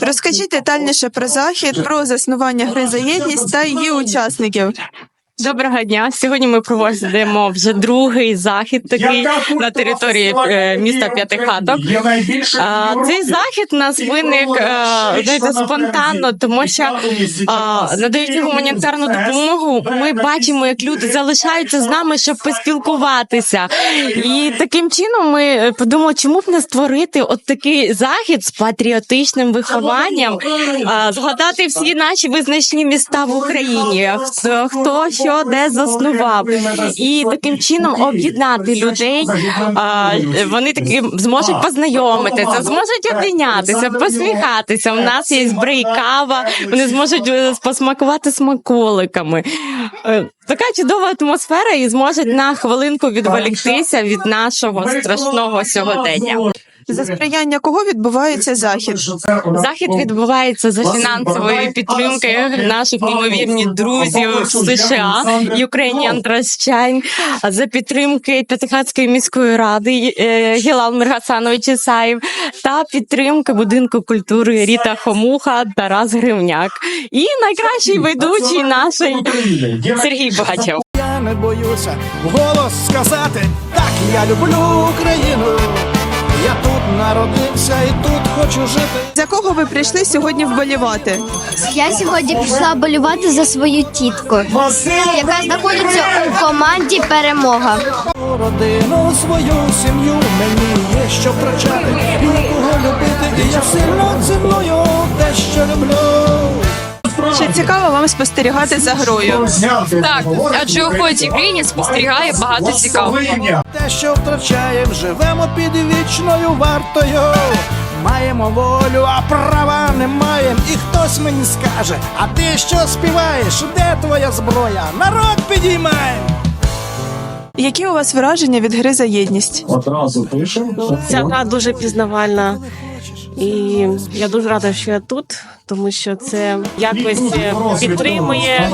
Розкажіть детальніше про захід, про заснування гри за єдність та її учасників. Доброго дня. Сьогодні ми проводимо вже другий захід такий на території е, міста П'ятихаток. Цей захід у нас виник е, знаєте, спонтанно, тому що надаючи гуманітарну допомогу, ми бачимо, як люди залишаються з нами, щоб поспілкуватися. І таким чином ми подумали, чому б не створити от такий захід з патріотичним вихованням, згадати всі наші визначні міста в Україні, хто, хто що де заснував, і таким чином об'єднати людей. Вони таки зможуть познайомитися, зможуть обійнятися, посміхатися. У нас є брейкава, вони зможуть е, посмакувати смаколиками. Е, Така чудова атмосфера, і зможуть на хвилинку відволіктися від нашого страшного сьогодення. За сприяння кого відбувається захід? Захід відбувається за фінансової підтримки наших неймовірних друзів з США Ukrainian Trust Chain, за підтримки П'ятихатської міської ради е, Гілал Миргасанович Ісаєв та підтримки будинку культури Ріта Хомуха Тарас Гривняк і найкращий ведучий наш Сергій Богачов. Я не боюся вголос сказати, так я люблю Україну. Народився і тут хочу жити. За кого ви прийшли сьогодні вболівати? Я сьогодні прийшла болювати за свою тітку, яка знаходиться у команді Перемога. Родину, свою сім'ю мені є що втрачати, і кого любити, цікаво вам спостерігати за грою? Так, адже у ході країні спостерігає багато цікавого. Те, що втрачаємо, живемо під вічною вартою. Маємо волю, а права не маємо. І хтось мені скаже, а ти що співаєш? Де твоя зброя? Народ підіймай! Які у вас враження від гри за єдність? Одразу пишемо. Ця гра дуже пізнавальна, і я дуже рада, що я тут, тому що це якось е, підтримує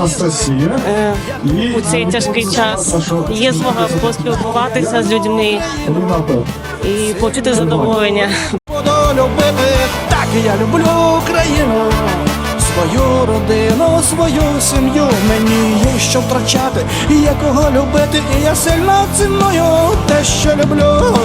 е, у цей тяжкий час. Є змога поспілкуватися з людьми і почути задоволення. Буду любити, так я люблю Україну. Свою родину, свою сім'ю мені є що втрачати, і є кого любити, і я сильно ціную те, що люблю.